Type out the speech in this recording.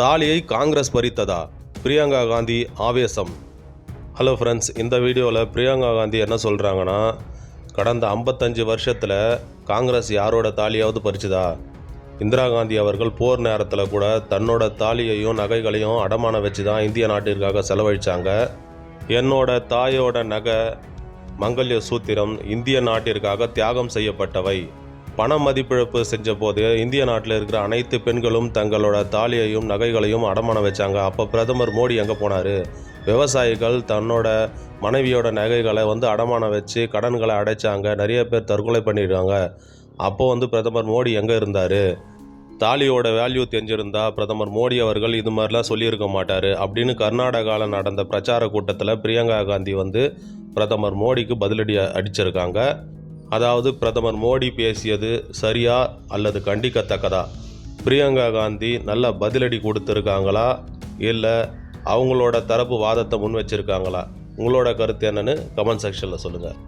தாலியை காங்கிரஸ் பறித்ததா? பிரியங்கா காந்தி ஆவேசம். Hello friends இந்த வீடியோவில் பிரியங்கா காந்தி என்ன சொல்கிறாங்கன்னா கடந்த ஐம்பத்தஞ்சு வருஷத்தில் காங்கிரஸ் யாரோட தாலியாவது பறிச்சுதா? இந்திரா காந்தி அவர்கள் போர் நேரத்தில் கூட தன்னோட தாலியையும் நகைகளையும் அடமானம் வச்சு தான் இந்திய நாட்டிற்காக செலவழித்தாங்க என்னோட தாயோட நகை மங்கல்ய சூத்திரம் இந்திய நாட்டிற்காக தியாகம் செய்யப்பட்டவை. பண மதிப்பிழப்பு செஞ்ச போது இந்திய நாட்டில் இருக்கிற அனைத்து பெண்களும் தங்களோட தாலியையும் நகைகளையும் அடமானம் வச்சாங்க. அப்போ பிரதமர் மோடி எங்கே போனார்? விவசாயிகள் தன்னோட மனைவியோட நகைகளை வந்து அடமானம் வச்சு கடன்களை அடைச்சாங்க. நிறைய பேர் தற்கொலை பண்ணிடுவாங்க அப்போ வந்து பிரதமர் மோடி எங்கே இருந்தார்? தாலியோட வேல்யூ தெரிஞ்சிருந்தா பிரதமர் மோடி அவர்கள் இது மாதிரிலாம் சொல்லியிருக்க மாட்டார். அப்படின்னு கர்நாடகாவில் நடந்த பிரச்சார கூட்டத்தில் பிரியங்கா காந்தி வந்து பிரதமர் மோடிக்கு பதிலடி அடிச்சிருக்காங்க. அதாவது பிரதமர் மோடி பேசியது சரியா அல்லது கண்டிக்கத்தக்கதா? பிரியங்கா காந்தி நல்ல பதிலடி கொடுத்துருக்காங்களா? இல்லை அவங்களோட தரப்பு வாதத்தை முன் வச்சுருக்காங்களா உங்களோட கருத்து என்னன்னு கமெண்ட் செக்ஷனில் சொல்லுங்கள்